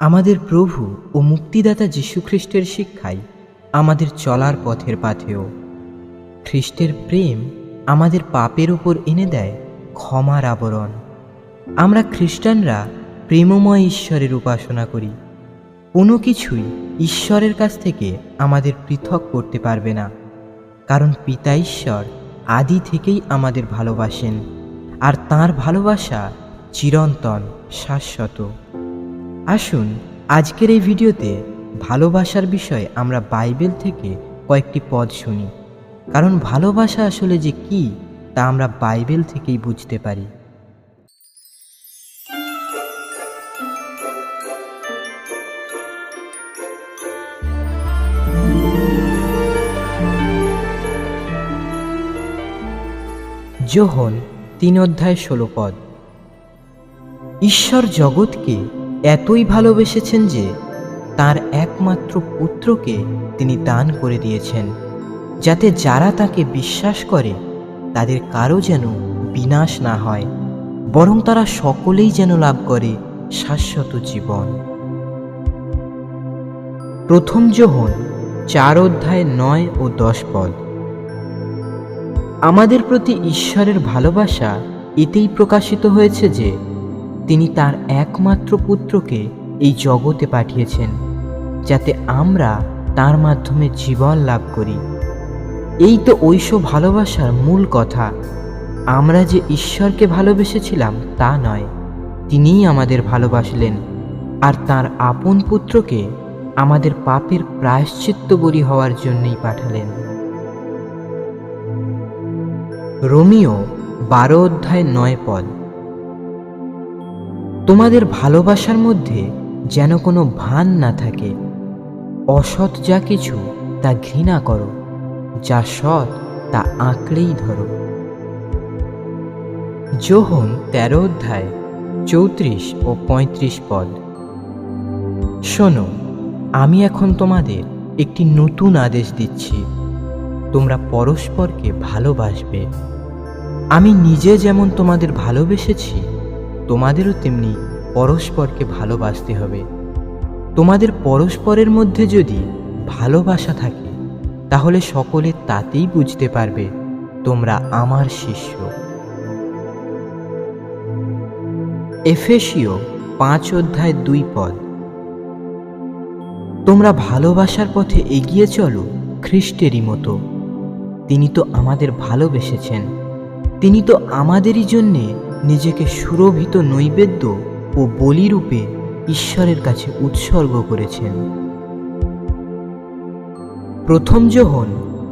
আমাদের প্রভু ও মুক্তিদাতা যীশুখ্রিস্টের শিক্ষাই আমাদের চলার পথের পাথেও খ্রিস্টের প্রেম আমাদের পাপের উপর এনে দেয় ক্ষমার আবরণ। আমরা খ্রিস্টানরা প্রেমময় ঈশ্বরের উপাসনা করি। কোনো কিছুই ঈশ্বরের কাছ থেকে আমাদের পৃথক করতে পারবে না। কারণ পিতা ঈশ্বর আদি থেকেই আমাদের ভালোবাসেন, আর তার ভালোবাসা চিরন্তন, শাশ্বত। আসুন, আজকের এই ভিডিওতে ভালোবাসার বিষয়ে আমরা বাইবেল থেকে কয়েকটি পদ শুনি। কারণ ভালোবাসা আসলে যে কি, তা আমরা বাইবেল থেকেই বুঝতে পারি। যোহন তিন অধ্যায় ষোলো পদ। ঈশ্বর জগৎকে এতই ভালোবেসেছেন যে তার একমাত্র পুত্রকে তিনি দান করে দিয়েছেন, যাতে যারা তাকে বিশ্বাস করে তাদের কারও যেন বিনাশ না হয়, বরং তারা সকলেই যেন লাভ করে শাশ্বত জীবন। প্রথম যোহন চার অধ্যায় নয় ও দশ পদ। আমাদের প্রতি ঈশ্বরের ভালোবাসা এতেই প্রকাশিত হয়েছে যে তিনি তার একমাত্র পুত্রকে এই জগতে পাঠিয়েছেন, যাতে আমরা তার মাধ্যমে জীবন লাভ করি। এই তো ঐশ ভালোবাসার মূল কথা। আমরা যে ঈশ্বরকে ভালোবেসেছিলাম তা নয়, তিনিই আমাদের ভালোবাসলেন, আর তার আপন পুত্রকে আমাদের পাপের প্রায়শ্চিত্ত বলি হওয়ার জন্যই পাঠালেন। রোমিও বারো অধ্যায় নয় পদ। তোমাদের ভালোবাসার মধ্যে যেন কোনো ভান না থাকে। অসৎ যা কিছু, তা ঘৃণা করো, যা সৎ, তা আঁকড়েই ধরো। যোহন তেরো অধ্যায় চৌত্রিশ ও পঁয়ত্রিশ পদ। শোনো, আমি এখন তোমাদের একটি নতুন আদেশ দিচ্ছি। তোমরা পরস্পরকে ভালোবাসবে। আমি নিজে যেমন তোমাদের ভালোবেসেছি তোমাদেরও তেমনি পরস্পরকে ভালোবাসতে হবে। তোমাদের পরস্পরের মধ্যে যদি ভালোবাসা থাকে, তাহলে সকলে তাতেই বুঝতে পারবে তোমরা আমার শিষ্য। এফেসিও পাঁচ অধ্যায় দুই পদ। তোমরা ভালোবাসার পথে এগিয়ে চলো খ্রিস্টেরই মতো। তিনি তো আমাদের ভালোবেসেছেন। তিনি তো আমাদেরই জন্যে নিজেকে সুরভিত নৈবেদ্য ও বলিরূপে ঈশ্বরের কাছে উৎসর্গ করেছেন। প্রথম যোহন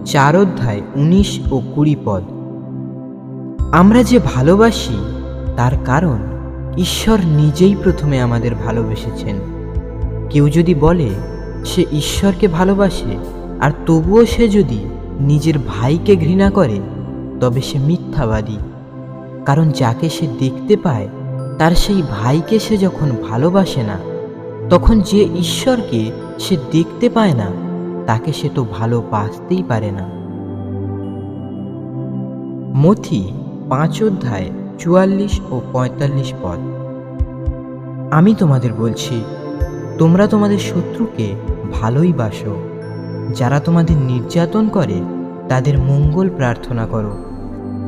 চার অধ্যায় উনিশ ও কুড়ি পদ। আমরা যে ভালোবাসি, তার কারণ ঈশ্বর নিজেই প্রথমে আমাদের ভালোবেসেছেন। কেউ যদি বলে, সে ঈশ্বরকে ভালোবাসে, আর তবুও সে যদি নিজের ভাইকে ঘৃণা করে, তবে সে মিথ্যাবাদী। কারণ যাকে সে দেখতে পায়, তার সেই ভাইকে সে যখন ভালোবাসে না, তখন যে ঈশ্বরকে সে দেখতে পায় না, তাকে সে তো ভালোবাসতেই পারে না। মথি পাঁচ অধ্যায় চুয়াল্লিশ ও পঁয়তাল্লিশ পদ। আমি তোমাদের বলছি, তোমরা তোমাদের শত্রুকে ভালোই বাসো। যারা তোমাদের নির্যাতন করে, তাদের মঙ্গল প্রার্থনা করো।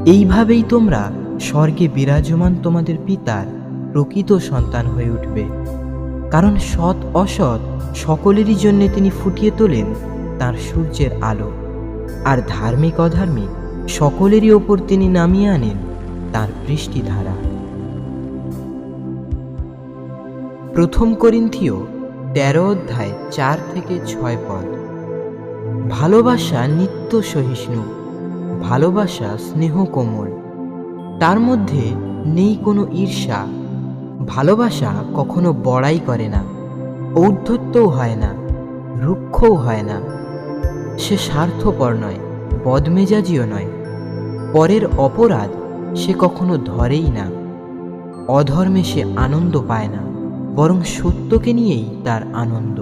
এইভাবেই তোমরা স্বর্গে বিরাজমান তোমাদের পিতার প্রকৃত সন্তান হয়ে উঠবে। কারণ সৎ অসৎ সকলেরই জন্যে তিনি ফুটিয়ে তোলেন তার সূর্যের আলো। আর ধার্মিক অধার্মিক সকলেরই ওপর তিনি নামিয়ে আনেন তার বৃষ্টিধারা। প্রথম করিন্থীয় তেরো অধ্যায় চার থেকে ছয় পদ। ভালোবাসা নিত্য সহিষ্ণু, ভালোবাসা স্নেহ কোমল। তার মধ্যে নেই কোনো ঈর্ষা। ভালোবাসা কখনো বড়াই করে না, ঔদ্ধত্যও হয় না, রুক্ষও হয় না। সে স্বার্থপর নয়, বদমেজাজিও নয়। পরের অপরাধ সে কখনো ধরেই না। অধর্মে সে আনন্দ পায় না, বরং সত্যকে নিয়েই তার আনন্দ।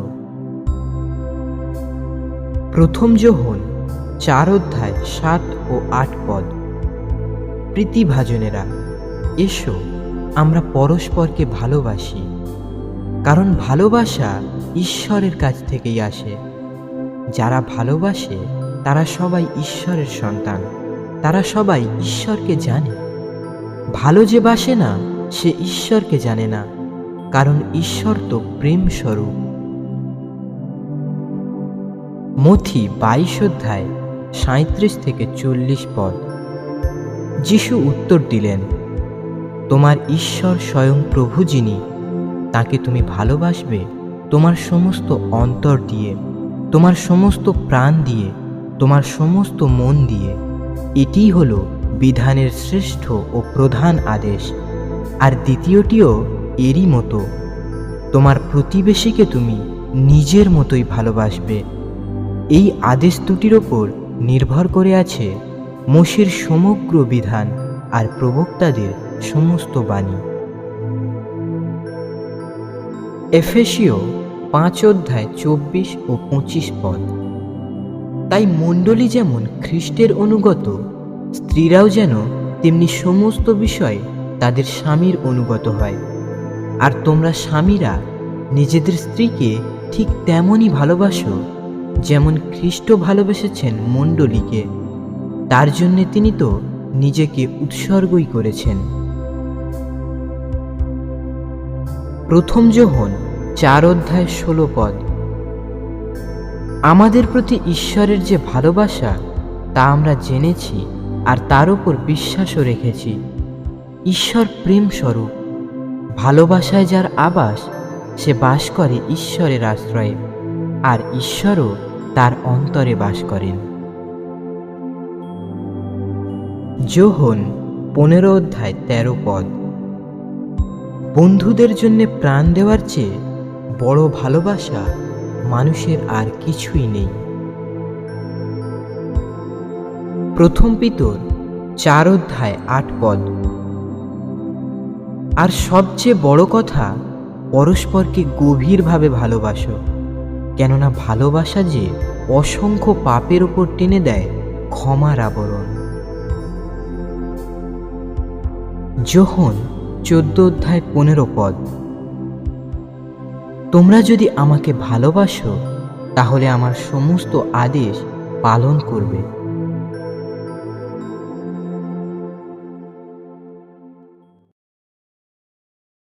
প্রথম যোহন চার অধ্যায়, সাত ও আট পদ। প্রীতিভাজনেরা, এসো, আমরা পরস্পরকে ভালোবাসি, কারণ ভালোবাসা ঈশ্বরের কাছ থেকেই আসে। যারা ভালোবাসে, তারা সবাই ঈশ্বরের সন্তান, তারা সবাই ঈশ্বরকে জানে। ভালো যে বাসে না, সে ঈশ্বরকে জানে না, কারণ ঈশ্বর তো প্রেম স্বরূপ মথি বাইশ অধ্যায় সাঁত্রিশ থেকে চল্লিশ পদ। যিশু উত্তর দিলেন, তোমার ঈশ্বর স্বয়ং প্রভু যিনি, তাকে তুমি ভালোবাসবে, তোমার সমস্ত অন্তর দিয়ে, তোমার সমস্ত প্রাণ দিয়ে, তোমার সমস্ত মন দিয়ে। এটিই হলো বিধানের শ্রেষ্ঠ ও প্রধান আদেশ, আর দ্বিতীয়টিও এরই মতো। তোমার প্রতিবেশীকে তুমি নিজের মতোই ভালোবাসবে। এই আদেশ দুটির ওপর নির্ভর করে আছে মোশের সমগ্র বিধান আর প্রবক্তাদের সমস্ত বাণী। এফেসীয় পাঁচ অধ্যায় চব্বিশ ও পঁচিশ পদ। তাই মণ্ডলী যেমন খ্রিস্টের অনুগত, স্ত্রীরাও যেন তেমনি সমস্ত বিষয়ে তাদের স্বামীর অনুগত হয়। আর তোমরা স্বামীরা নিজেদের স্ত্রীকে ঠিক তেমনই ভালোবাসো, যেমন খ্রিস্ট ভালোবেসেছেন মণ্ডলীকে। তার জন্যে তিনি তো নিজেকে উৎসর্গই করেছেন। প্রথম যোহন চার অধ্যায় ষোলো পদ, আমাদের প্রতি ঈশ্বরের যে ভালোবাসা, তা আমরা জেনেছি আর তার উপর বিশ্বাসও রেখেছি। ঈশ্বর প্রেম স্বরূপ ভালোবাসায় যার আবাস, সে বাস করে ঈশ্বরের আশ্রয়ে, আর ঈশ্বরও তার অন্তরে বাস করেন। যোহন পনেরো অধ্যায়, তেরো পদ। বন্ধুদের জন্য প্রাণ দেওয়ার চেয়ে বড় ভালোবাসা মানুষের আর কিছুই নেই। প্রথম পিতর, চার অধ্যায়, আট পদ। আর সবচেয়ে বড় কথা, পরস্পরকে গভীরভাবে ভালোবাসো, কেননা ভালোবাসা যে অসংখ্য পাপের ওপর টেনে দেয় ক্ষমার আবরণ। যোহন চোদ্দ অধ্যায় পনেরো পদ। তোমরা যদি আমাকে ভালোবাসো, তাহলে আমার সমস্ত আদেশ পালন করবে।